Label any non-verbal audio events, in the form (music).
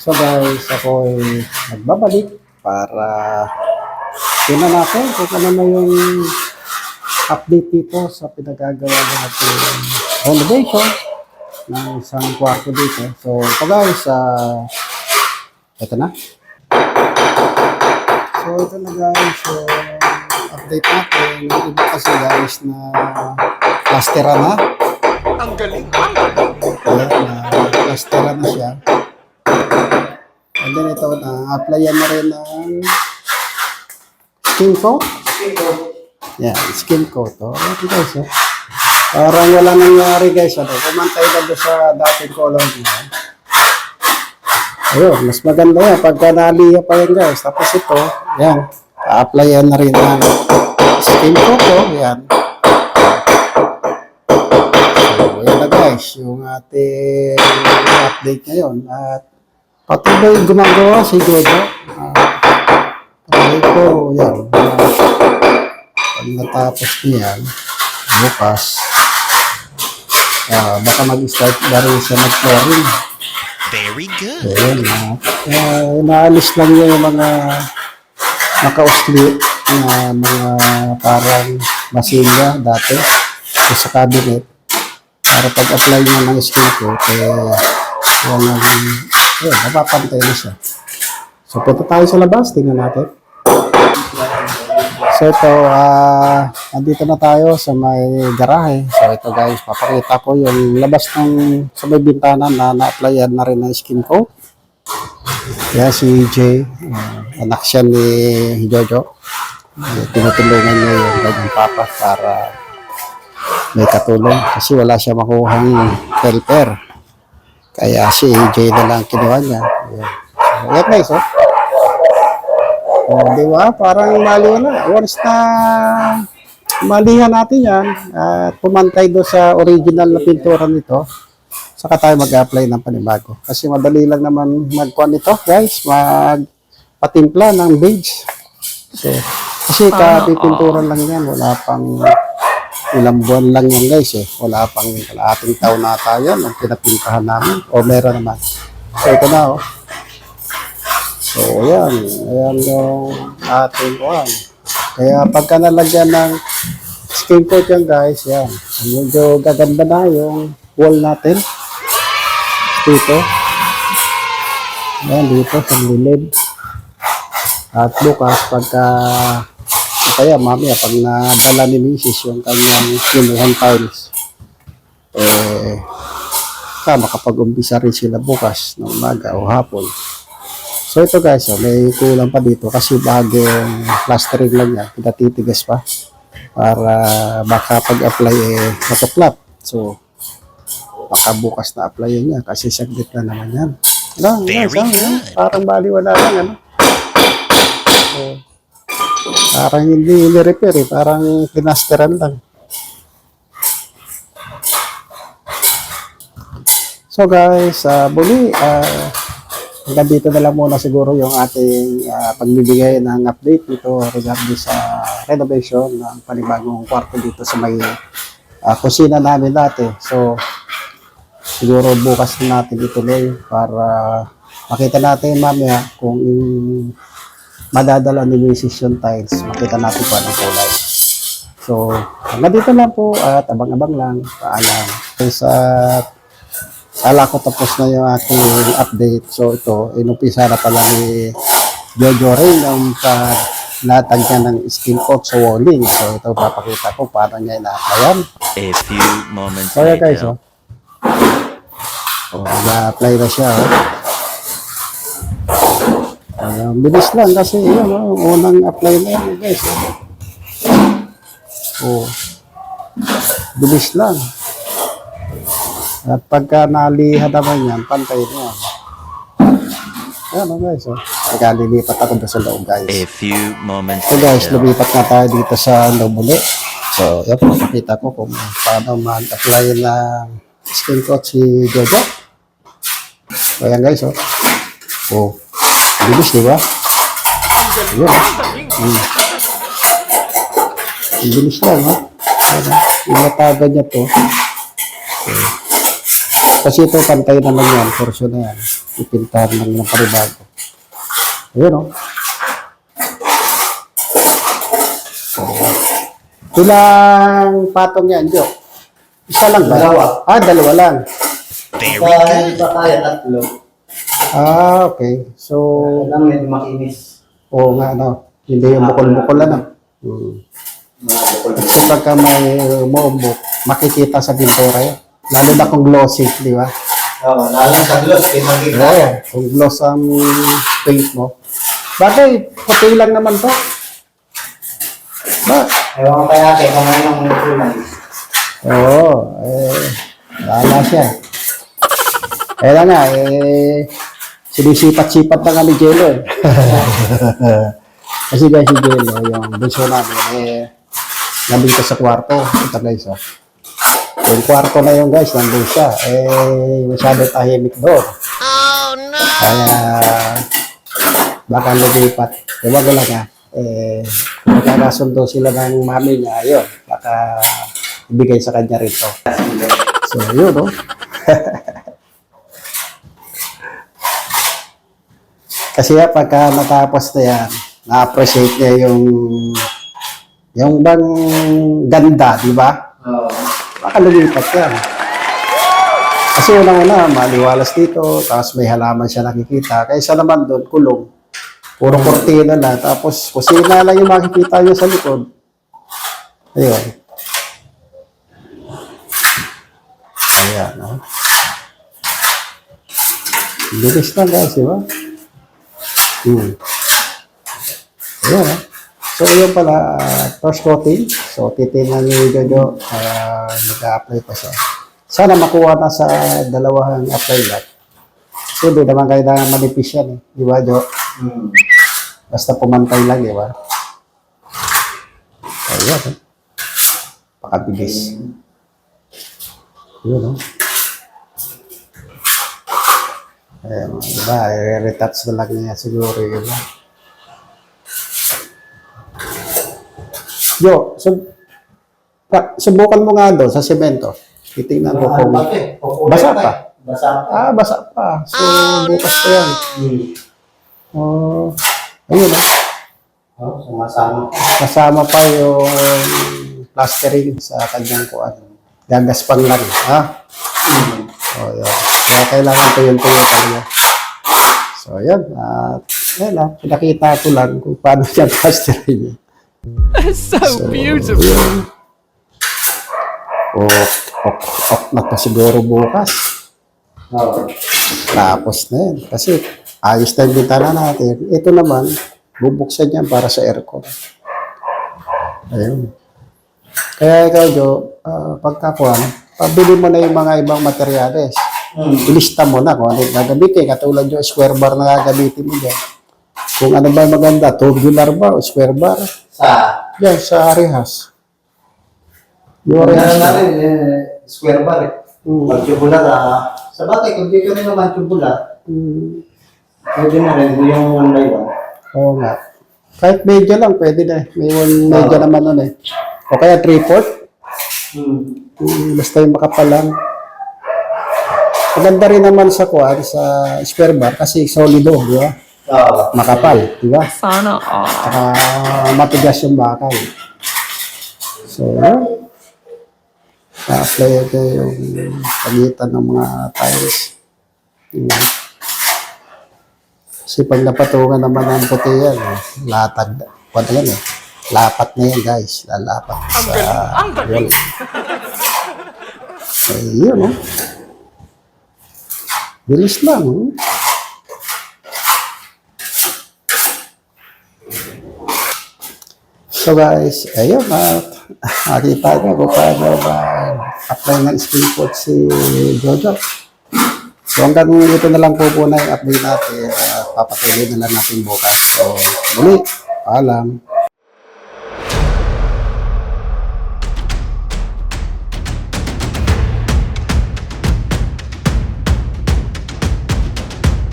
So guys, ako ay nagbabalik para tingnan natin kung ano na yung update dito sa pinagagawa natin renovation ng isang kwarto dito. So ito guys, ah ito na. So ito na guys, yung update natin. Yung iba kasi guys na plastera na. Ang galing, ang galing. Na plastera na siya. And then ito, na-applyan na rin ng skin coat. Yan, skin coat. Oh, ito guys, oh. Parang wala nangyari guys. Ano, kumantay na doon sa dating color niya. Ayun, mas maganda yan. Pagka naliya pa yan guys. Tapos ito, yan. A-applyan na rin ng skin coat. Oh, yan. So, yan na guys. Yung ating update ngayon. At pati ba yung gumagawa si Jojo? Uh, pati ko, yan. Uh, pag natapos niyan, bukas, ah baka mag-start na rin siya mag-flooring. Very good. Ayan, uh, uh, inaalis lang niya yung mga nakausli na mga parang masilya dati sa cabinet para pag-apply niya ng skin coat, eh, yan ang, yun, mapapantay na siya. So, punta tayo sa labas, tingnan natin. So, ito, ah, andito na tayo sa may garahe. So, ito guys, papakita ko yung labas ng sa may bintana na na-applyan na rin ng skin coat. Kaya si Jay, ah, anak siya ni Jojo. Eh, tinutulungan niya yung kanyang papa para may katulong kasi wala siya makuhang helper. Kaya si Jay na lang kinuha niya. Ayan. Ayan guys, oh. Oh, di ba? Parang maliw na. Once na malihan natin yan at pumantay do sa original na pintura nito, saka tayo mag-apply ng panibago. Kasi madali lang naman magkuhan nito, guys. Magpatimpla ng beige. So, kasi kapipinturan lang yan. Wala pang ilang buwan lang yan, guys. Eh. Wala pang kalahating taon na tayo ang pinapintahan namin. O meron naman. So, ito na, oh. So, ayan. Ayan yung ating kuhan. Kaya pagka nalagyan ng skin coat yan guys, yan. Medyo gaganda na yung wall natin. Dito. Ayan, dito sa gilid. At bukas, pagka kaya mamaya, pag nadala ni Mrs. yung kanyang kinuhan tiles, eh, ka makapag-umpisa rin sila bukas ng umaga o hapon. So ito guys, oh, may kulang pa dito kasi bagong plastering lang yan, pinatitigas pa para baka pag-apply eh matuklap. So baka bukas na apply niya kasi saglit na naman yan. Ano, ah, yan. good. Parang baliwala lang ano. So, parang hindi ni-repair eh, parang pinasteran lang. So guys, uh, muli, uh, hanggang dito na lang muna siguro yung ating ah, pagbibigay ng update dito regarding sa renovation ng panibagong kwarto dito sa may ah, kusina namin dati. So, siguro bukas na natin ituloy para makita natin mamaya kung madadala ni Mrs. yung tiles, makita natin kung anong kulay. So, hanggang dito lang po at abang-abang lang. Paalam. Sa Kala ko tapos na yung aking update. So ito, inumpisa na pala ni Jojo rin yung latag niya ng skin coat sa walling. So ito, papakita ko paano niya ina-applyan. A few moments So yeah guys, later. oh. Oh, na-apply na siya, oh. Ayan, bilis lang kasi yun, oh, unang apply na yan, guys. Oh. Bilis lang. At pagka naliha naman yan, pantay na yan. Ayan, oh, guys, oh. Teka, lilipat ako doon sa loob, guys. A few moments So guys, lumipat na tayo dito sa Lobule. So, yan, pakita ko kung paano mag-apply ng skin coat si Jojo. So, yan guys, oh. Oh, bilis, di ba? Yun. Mm. Bilis lang, ha? Ayan, Inatagan niya to. Okay. Kasi ito, pantay naman yan. Portion na yan. Ipintahan lang ng paribago. Ayun, oh. So, ilang patong yan, Jo? Isa lang ba? Dalawa. Ah, dalawa lang. Very Baka good. pa kaya tatlo. Ah, okay. So, Alam medyo makinis. oo nga, ano. Hindi yung bukol-bukol, ano. Hmm. Mga bukol. Kasi pagka may umuumbok, makikita sa pintura yan. Lalo na kung glossy, di ba? Oo, lalo sa gloss, di makita. Oo, kung gloss ang paint mo. Bagay, puti lang naman to. Ba? Ewan ko kaya kay kung ano ang kulay. Oo, eh, wala siya. Kaya nga, eh, sinisipat-sipat na nga ni Jello eh. Kasi guys, si Jello, yung bunso namin, eh, nandito sa kwarto. Ito guys, oh. Yung kwarto na yung guys, nandun siya. Eh, masyado tahimik doon. Oh no! Kaya, baka lumipat. Ewan ko lang ha. Eh, magkakasundo sila ng mami niya. Ayun, baka ibigay sa kanya rito. So, yun, no? (laughs) Kasi ya, pagka natapos na yan, na-appreciate niya yung yung bang ganda, di ba? Oo. baka lumipat yan. Kasi unang-una, maliwalas dito, tapos may halaman siya nakikita. Kaysa naman doon, kulong. Puro kortina na, tapos kusina lang yung makikita niya sa likod. Ayun. Ayan, no? Bilis na guys, di ba? Hmm. Ayan, no? So, yun pala, uh, first coating. So, titingnan ni Jojo, uh, nag-a-apply pa siya. Sana makuha na sa dalawang apply lot. Kasi di naman kailangan manipis yan eh. Di ba, Jo? Hmm. Basta pumantay lang, di ba? Ayan, eh. Pakabilis. Yun, no? Ayan, di ba? I-retouch na lang niya siguro yun. no? Jo, sub pa, subukan mo nga doon sa semento. Titingnan mo kung... Ano eh? Kukulay Basa pa? Basa pa. Ah, basa pa. So, bukas pa yan. Hmm. Oh, ayun, ah. Oh, sumasama. Kasama pa yung plastering sa kanyang kuan. Gagaspang lang, ha? Hmm. O, yun. Kaya kailangan tuyon-tuyon lang niya. So, yun. At, yun lang. Pinakita ko lang kung paano siya plastering niya. So, beautiful. Yun. Ok, ok, ok na pa siguro bukas. Oo. Tapos na yun. Kasi ayos na yung bintana natin. Ito naman, bubuksan yan para sa aircon. Ayun. Kaya ikaw, Jo, uh, pagkakuhan, pabili mo na yung mga ibang materyales. Hmm. Ilista mo na kung ano yung gagamitin. Katulad yung square bar na gagamitin mo dyan. Kung ano ba maganda, tubular ba o square bar? Sa, Yan, sa Arehas. Yung Arehas. na rin, eh, square bar eh. Hmm. Pag tubular, ah, sa bagay, kung dito rin naman tubular, Hmm. pwede na rin yung one by one. Oo nga. Kahit medyo lang, pwede na. eh. May one medyo naman nun eh. O kaya three-fourth. Hmm. Mm, basta yung makapal lang. Maganda rin naman sa kuwan, sa square bar kasi solido, di ba? Oo. Makapal, di ba? Sana all. Saka matigas yung bakal. So. Na-apply ito yung pagitan ng mga tiles. Yun. Kasi pag napatungan naman ng puti yan, eh, latag. Ano yan eh? Lapat na yan guys. Lalapat sa wall. Eh, yun oh. Bilis lang. Oh. So guys, ayun at nakita niyo kung paano mag-apply ng skin coat si Jojo. So hanggang dito na lang po po na yung update natin at papatuloy na lang natin bukas. So muli, paalam.